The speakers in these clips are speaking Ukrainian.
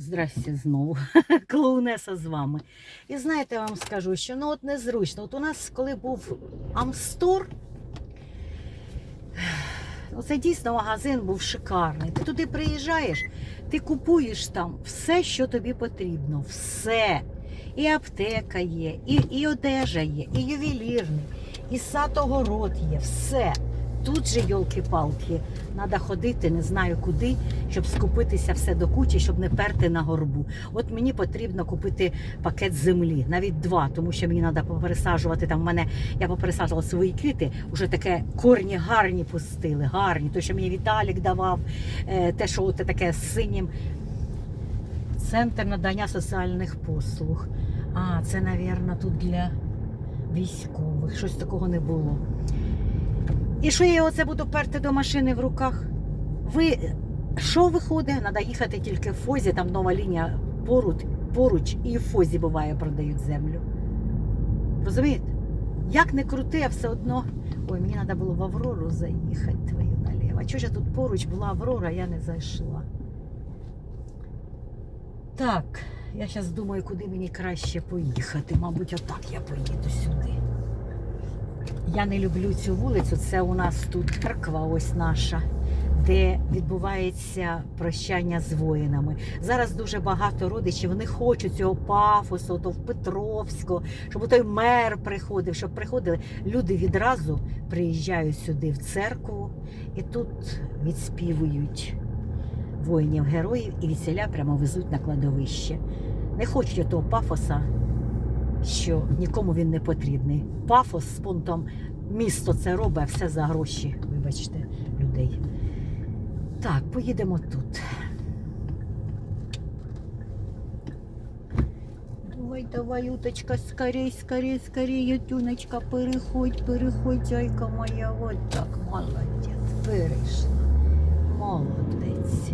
Здрасте знову. Клоунеса з вами. І знаєте, я вам скажу, що ну от незручно. От у нас, коли був Амстор, ну це дійсно магазин був шикарний. Ти туди приїжджаєш, ти купуєш там все, що тобі потрібно. Все. І аптека є, і, і одежа є, і ювелірний, і сад огород є, все. Тут же, йолки-палки, треба ходити, не знаю куди, щоб скупитися все до кучі, щоб не перти на горбу. От мені потрібно купити пакет землі, навіть два, тому що мені треба попересаджувати. Там в мене я попересаджувала свої квіти, вже таке корні гарні пустили, гарні. То, що мені Віталік давав, е, те, що от таке з синім. Центр надання соціальних послуг. А, це, мабуть, тут для військових. Щось такого не було. І що я оце буду перти до машини в руках? Ви що виходить? Треба їхати тільки в Фозі, там нова лінія поруч, поруч і в Фозі буває, продають землю. Розумієте? Як не крути, а все одно. Ой, мені треба було в Аврору заїхати твою наліво. А чого ж я тут поруч була Аврора, я не зайшла. Так, я зараз думаю, куди мені краще поїхати. Мабуть, отак я поїду сюди. Я не люблю цю вулицю. Це у нас тут церква, ось наша, де відбувається прощання з воїнами. Зараз дуже багато родичів вони хочуть цього пафосу, то в Петровську, щоб той мер приходив, щоб приходили. Люди відразу приїжджають сюди в церкву і тут відспівують воїнів героїв і від селя прямо везуть на кладовище. Не хочуть того пафоса, що нікому він не потрібний. Пафос з пунктом місто це робить, а все за гроші, вибачте, людей. Так, поїдемо тут. Давай, давай, уточка, скорей, скорей, скорей, Ютюночка, переходь, переходь, зайка моя, от так, молодець, перейшла. Молодець.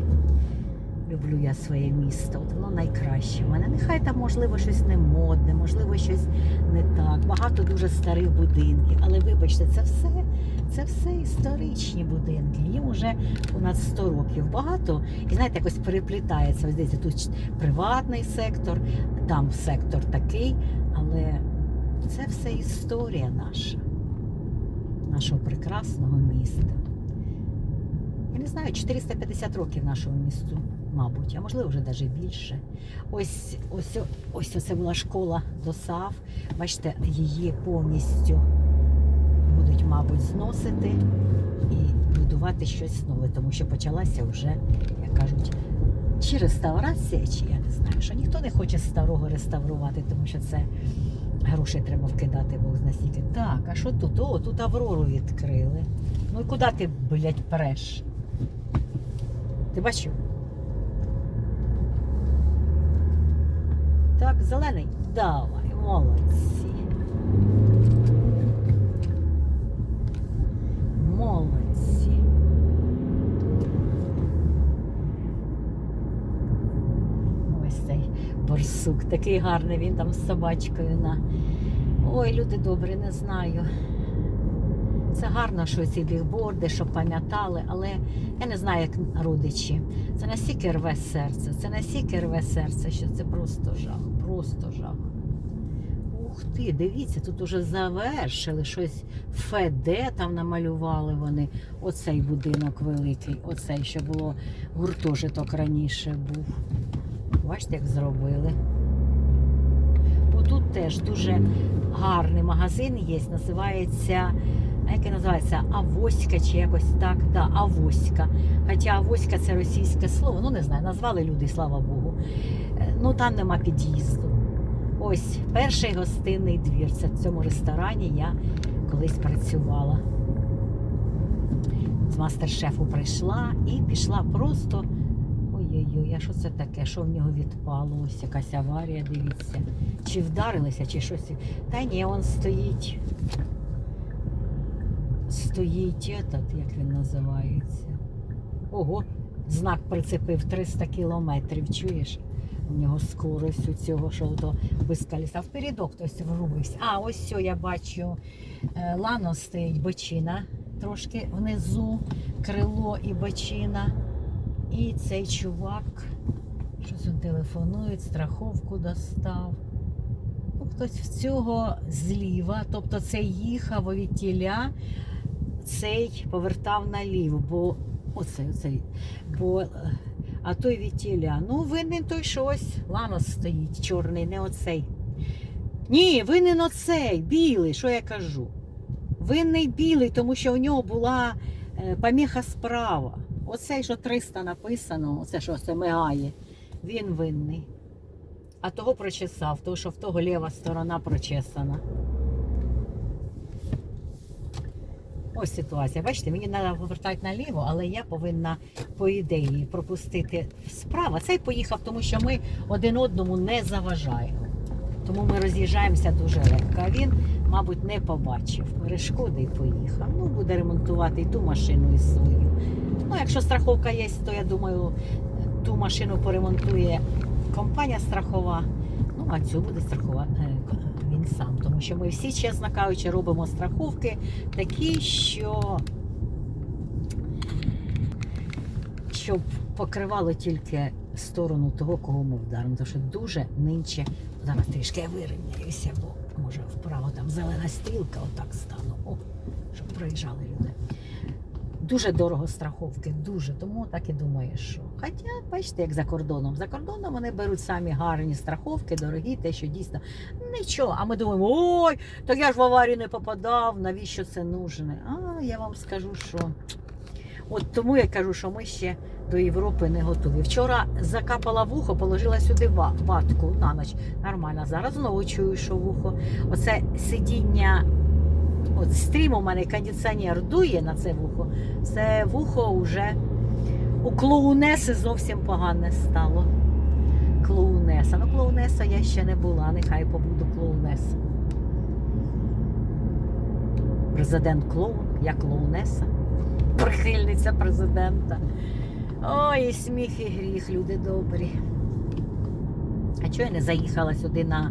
Люблю я своє місто, от воно найкраще в мене. Нехай там, можливо, щось не модне, можливо, щось не так. Багато дуже старих будинків. Але вибачте, це все, це все історичні будинки. Їм уже понад 100 років багато. І знаєте, якось переплітається. Ось дивіться, тут приватний сектор, там сектор такий, але це все історія наша, нашого прекрасного міста. Я не знаю, 450 років нашому місту, мабуть, а можливо вже навіть більше. Ось ось ось це була школа ДОСАВ. Бачите, її повністю будуть, мабуть, зносити і будувати щось нове, тому що почалася вже, як кажуть, чи реставрація, чи я не знаю, що ніхто не хоче старого реставрувати, тому що це гроші треба вкидати, Бог зна скільки. Так, а що тут? О, тут Аврору відкрили. Ну і куди ти, блядь, преш? Ти бачив? Так, зелений? Давай, молодці. Молодці. Ось цей борсук, такий гарний, він там з собачкою на. Ой, люди добрі, не знаю. Це гарно, що ці бігборди, щоб пам'ятали, але я не знаю, як родичі. Це настільки рве серце, це настільки рве серце, що це просто жах, просто жах. Ух ти, дивіться, тут уже завершили щось ФД там намалювали вони. Оцей будинок великий, оцей, що було гуртожиток раніше був. Бачите, як зробили. Отут теж дуже гарний магазин є, називається. А як називається? Авоська чи якось так. Да, Авоська. Хоча Авоська це російське слово. Ну не знаю, назвали люди, слава Богу. Е, Ну там нема під'їзду. Ось перший гостинний двір. Це в цьому ресторані я колись працювала. З мастер-шефу прийшла і пішла просто. Ой-ой-ой, а що це таке? Що в нього відпало? Ось якась аварія, дивіться. Чи вдарилися, чи щось. Та ні, він стоїть. Стоїть этот, як він називається. Ого, знак прицепив 300 кілометрів, чуєш? У нього скорость у цього, що то без колеса. Впередок хтось врубився. А, ось все, я бачу. е, Лано стоїть бочина. Трошки внизу крило і бочина. І цей чувак. Щось він телефонують, страховку достав. Ну, хтось в цього зліва, тобто цей їхав від тіля, цей повертав наліво, бо оцей, оцей, бо, е, а той від. Ну, винен той щось. Ланос стоїть, чорний, не оцей. Ні, винен оцей, білий, що я кажу. Винний білий, тому що у нього була е, поміха справа. Оцей, що 300 написано, оце що це мигає, він винний. А того прочесав, тому що в того ліва сторона прочесана. Ось ситуація. Бачите, мені треба повертати наліво, але я повинна, по ідеї, пропустити справа. Цей поїхав, тому що ми один одному не заважаємо. Тому ми роз'їжджаємося дуже легко. А він, мабуть, не побачив. Перешкоди і поїхав. Ну, буде ремонтувати і ту машину, і свою. Ну, якщо страховка є, то я думаю, ту машину поремонтує компанія страхова. Ну, а цю буде страхувати сам. Тому що ми всі, чесно кажучи, робимо страховки такі, що щоб покривало тільки сторону того, кого ми вдаримо. Тому що дуже нинче. Зараз трішки я вирівняюся, бо може вправо там зелена стрілка, отак стану. О, щоб проїжджали люди. Дуже дорого страховки, дуже. Тому так і думаєш, що. Хоча, бачите, як за кордоном. За кордоном вони беруть самі гарні страховки, дорогі, те, що дійсно нічого. А ми думаємо, ой, так я ж в аварію не попадав, навіщо це нужне? А я вам скажу, що от тому я кажу, що ми ще до Європи не готові. Вчора закапала вухо, положила сюди ватку на ніч. Нормально. Зараз знову чую, що вухо. Оце сидіння. От стрім у мене кондиціонер дує на це вухо. Це вухо вже у клоунеси зовсім погане стало. Клоунеса. Ну, клоунеса я ще не була, нехай побуду клоунеса. Президент клоун, я клоунеса, прихильниця президента. Ой, сміх і гріх, люди добрі. А чого я не заїхала сюди на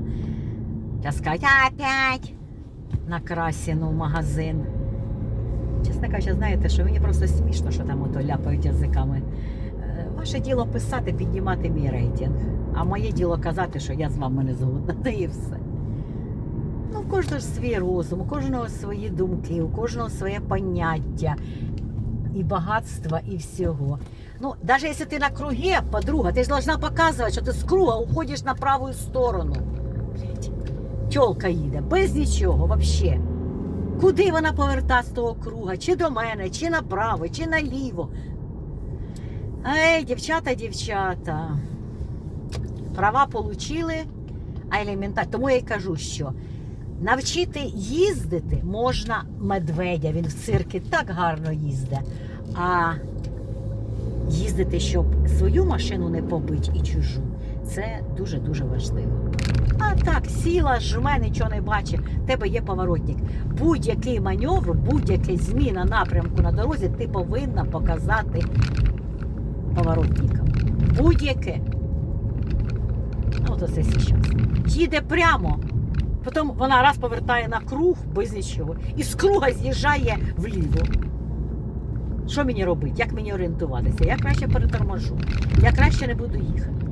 я сказати, опять на Красіну в магазин? Чесно кажучи, знаєте, що мені просто смішно, що там ото ляпають язиками. Е, Ваше діло писати, піднімати мій рейтинг. А моє діло казати, що я з вами не згодна. Та і все. Ну, у кожного ж свій розум, у кожного свої думки, у кожного своє поняття і багатства, і всього. Ну, навіть якщо ти на круге, подруга, ти ж должна показувати, що ти з круга уходиш на праву сторону. Тьолка їде, без нічого взагалі. Куди вона поверта з того круга? Чи до мене, чи направо, чи наліво. Ей, дівчата, дівчата. Права получили, а елементарно. Тому я й кажу, що навчити їздити можна медведя. Він в цирки так гарно їздить. А їздити, щоб свою машину не побити і чужу, це дуже-дуже важливо. А так, сіла, жме, нічого не бачить, тебе є поворотник. Будь-який маневр, будь-яка зміна напрямку на дорозі, ти повинна показати поворотникам. Будь-яке. Ну, От оце зараз. Їде прямо. Потім вона раз повертає на круг без нічого. І з круга з'їжджає вліво. Що мені робити? Як мені орієнтуватися? Я краще переторможу. Я краще не буду їхати.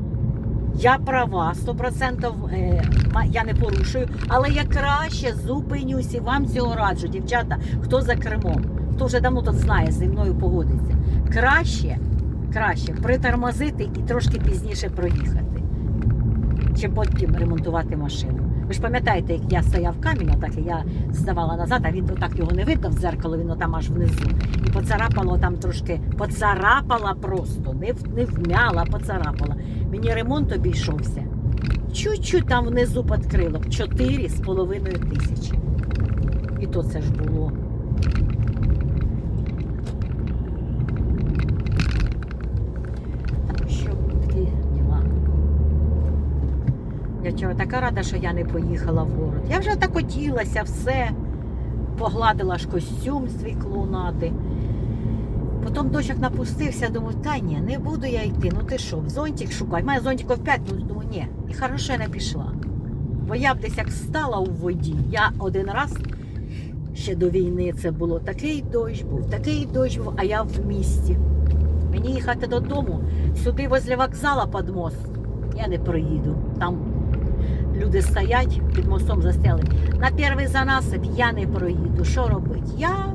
Я права, 100% е, я не порушую, але я краще зупинюсь і вам цього раджу, дівчата, хто за кермом, хто вже давно тут знає, зі мною погодиться. Краще, краще притормозити і трошки пізніше проїхати, чим потім ремонтувати машину. Ви ж пам'ятаєте, як я стояв камінь, так і я здавала назад, а він так його не видно в дзеркало, він там аж внизу. І поцарапало там трошки, поцарапала просто, не, не вмяла, поцарапала. Мені ремонт обійшовся. Чуть-чуть там внизу підкрило, 4,5 тисячі. І то це ж було. Так що такі діла. Я чого така рада, що я не поїхала в город. Я вже так оділася, все. Погладила ж костюм свій клоунади. Потім дощик напустився, думаю, та ні, не буду я йти. Ну ти що, зонтик шукай. Має зонтиків 5, ну думаю, ні. І хорошо я не пішла. Бо я б десь як стала у воді. Я один раз ще до війни це було такий дощ був, такий дощ був, а я в місті. Мені їхати додому, сюди возле вокзала під мост. я не проїду. Там люди стоять, під мостом застяли. На перший занасип я не проїду. Що робити? Я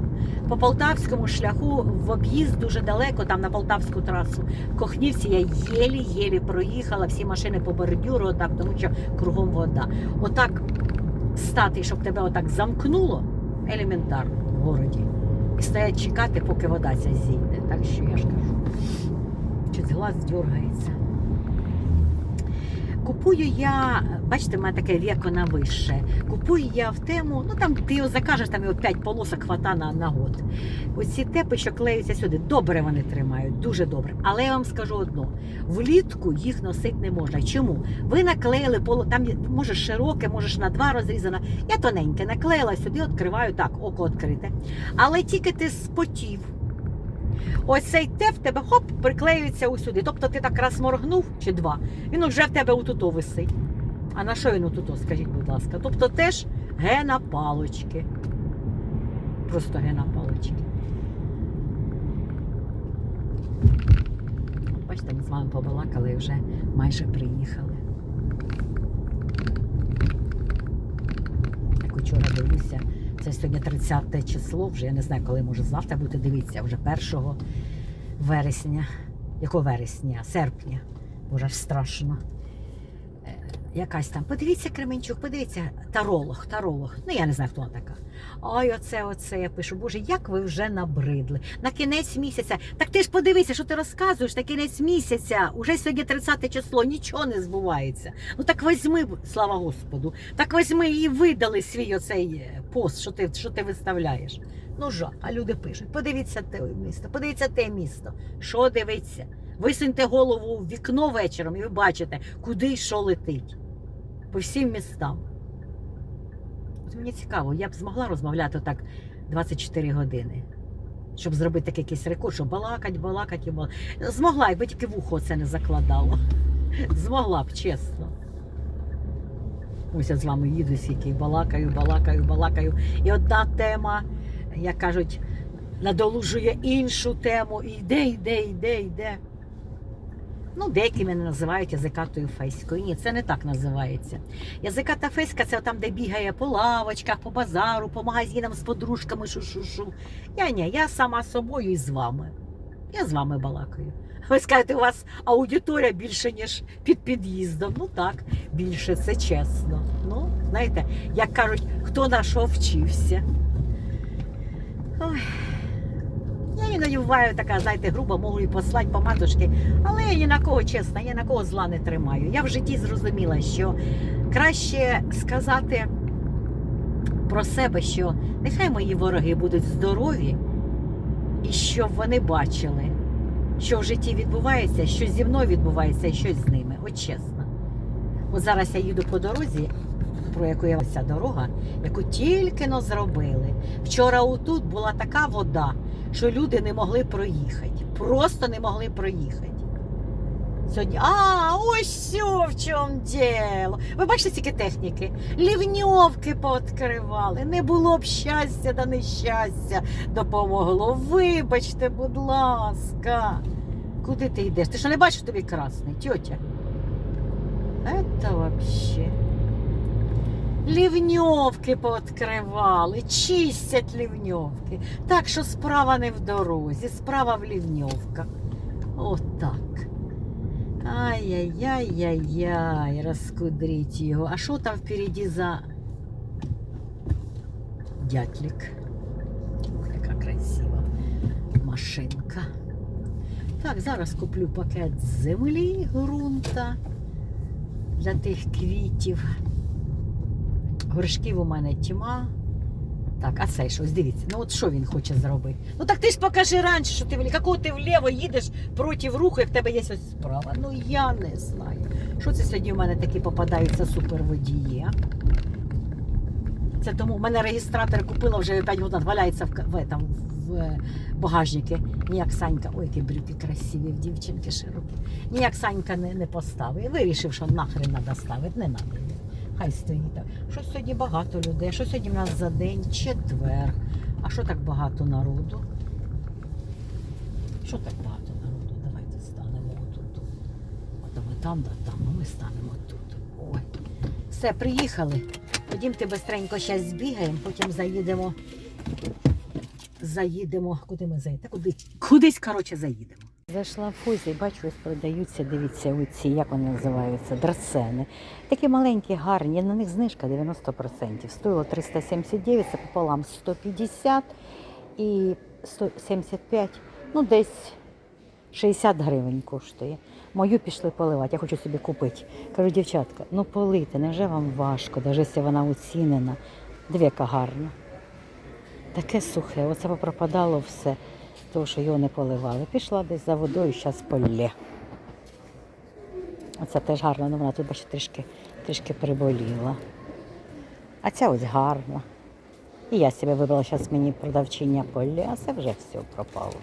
по полтавському шляху в об'їзд дуже далеко, там на полтавську трасу. В Кохнівці я єлі-єлі проїхала, всі машини по бордюру, отак, тому що кругом вода. Отак стати, щоб тебе отак замкнуло, елементарно в городі. І стоять чекати, поки вода ця зійде. Так що я ж кажу, щось глаз дергається. Купую я, бачите, в мене таке віко на вище. Купую я в тему, ну там ти його закажеш, там його 5 полосок хвата на, на год. Оці тепи, що клеються сюди, добре вони тримають, дуже добре. Але я вам скажу одно: влітку їх носити не можна. Чому? Ви наклеїли поло, там може широке, можеш на два розрізано. Я тоненьке наклеїла сюди, відкриваю так, око відкрите. Але тільки ти спотів. Ось цей теп в тебе хоп, приклеюється усюди. Тобто ти так раз моргнув чи два, він уже в тебе отуто висить. А на що він отуто, скажіть, будь ласка? Тобто теж гена палочки. Просто гена палочки. Бачите, ми з вами побалакали і вже майже приїхали. Як вчора дивлюся, це сьогодні 30 число, вже я не знаю, коли може завтра бути. Дивіться, вже 1 вересня. Якого вересня? Серпня. Боже, страшно. Якась там. Подивіться Кременчук, подивіться, таролог, таролог. Ну я не знаю, хто вона така. Ой, оце, оце я пишу. Боже, як ви вже набридли. На кінець місяця. Так ти ж подивися, що ти розказуєш на кінець місяця. Уже сьогодні 30 число, нічого не збувається. Ну так візьми, слава Господу, так візьми і видали свій оцей е, пост, що ти, що ти виставляєш. Ну жах, а люди пишуть: подивіться те місто, подивіться те місто. Що дивиться? Висуньте голову в вікно вечором і ви бачите, куди що летить. По всім містам. От мені цікаво, я б змогла розмовляти так 24 години. Щоб зробити такий якийсь рекорд, щоб балакать, балакать і балакать. Змогла, якби тільки вухо це не закладало. Змогла б, чесно. Ось я з вами їду скільки балакаю, балакаю, балакаю. І одна тема, як кажуть, надолужує іншу тему. І йде, йде, йде, йде. Ну, деякі мене називають язикатою фейською. Ні, це не так називається. Язиката фейська це там, де бігає по лавочках, по базару, по магазинам з подружками, шу-шу-шу. Я ні, я сама собою і з вами. Я з вами балакаю. Ви скажете, у вас аудиторія більше, ніж під під'їздом. Ну так, більше це чесно. Ну, знаєте, як кажуть, хто на що вчився. Ой. Я іноді буваю така, знаєте, груба, можу і послати по матушки, але я ні на кого чесно, я на кого зла не тримаю. Я в житті зрозуміла, що краще сказати про себе, що нехай мої вороги будуть здорові, і щоб вони бачили, що в житті відбувається, що зі мною відбувається і щось з ними. От чесно. От зараз я їду по дорозі, про яку я ця дорога, яку тільки но зробили. Вчора отут була така вода, що люди не могли проїхати. Просто не могли проїхати. Сьогодні, а, ось в чому діло. Ви бачите стільки техніки? Лівньовки пооткривали. Не було б щастя да нещастя допомогло. Вибачте, будь ласка. Куди ти йдеш? Ти що не бачиш тобі красний, тьотя? Это вообще. Лівньовки пооткривали, чистять лівньовки. Так що справа не в дорозі, справа в лівньовках. Отак. Ай-яй-яй-яй-яй, розкудріть його. А що там впереді за дятлік? Ох, яка красива машинка. Так, зараз куплю пакет землі, ґрунта для тих квітів. Горшків у мене тьма. Так, а цей щось, дивіться. Ну от що він хоче зробити? Ну так ти ж покажи раніше, що ти. Якого ти вліво їдеш проти руху, як в тебе є ось справа. Ну я не знаю. Що це сьогодні в мене такі попадаються суперводії? Це тому в мене реєстратор купила вже 5 годин, валяється в, в, этом, в е, багажнику. Ніяк Санька, ой, які брюки красиві дівчинки широкі. Ніяк Санька не, не поставив. Вирішив, що нахрен треба ставити, не треба. Хай стоїть так. Що сьогодні багато людей, що сьогодні в нас за день? Четвер. А що так багато народу? Що так багато народу? Давайте станемо тут. От ми там, да там, а ми станемо тут. Ой. Все, приїхали. Ходімте бистренько зараз збігаємо, потім заїдемо. Заїдемо. Куди ми заїдемо? Та Куди? Кудись, коротше, заїдемо. Зайшла в фузі, бачу, ось продаються, дивіться, оці, як вони називаються, драцени. Такі маленькі, гарні, на них знижка 90%. Стоїло 379, це пополам 150 і 175, ну десь 60 гривень коштує. Мою пішли поливати, я хочу собі купити. Кажу, дівчатка, ну полити, невже вам важко, навіть якщо вона оцінена. Дві яка гарна. Таке сухе, оце попропадало все, тому що його не поливали. Пішла десь за водою, зараз полє. Оце теж гарно, ну вона тут бачите, трішки, трішки приболіла. А ця ось гарна. І я себе вибрала, зараз мені продавчиня полє, а це вже все пропало.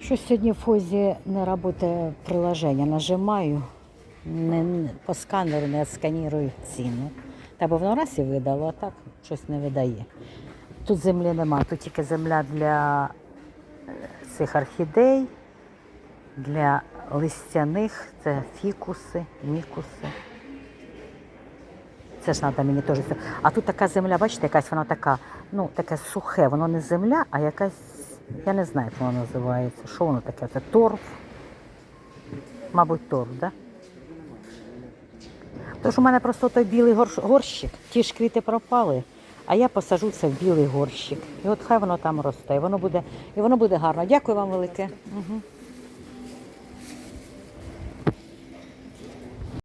Щось сьогодні в фозі не працює приложення. Нажимаю, не, по сканеру не сканірую ціну. Та бо воно раз і видало, а так щось не видає. Тут землі нема, тут тільки земля для е, цих орхідей, для листяних, це фікуси, мікуси. Це ж треба мені теж. А тут така земля, бачите, якась вона така, ну, таке сухе, воно не земля, а якась, я не знаю, як воно називається. Що воно таке? Це торф. Мабуть, торф, так? Да? Тож у мене просто той білий горш- горщик, ті ж квіти пропали, а я посажу це в білий горщик. І от хай воно там росте, і воно буде, і воно буде гарно. Дякую вам велике. Угу.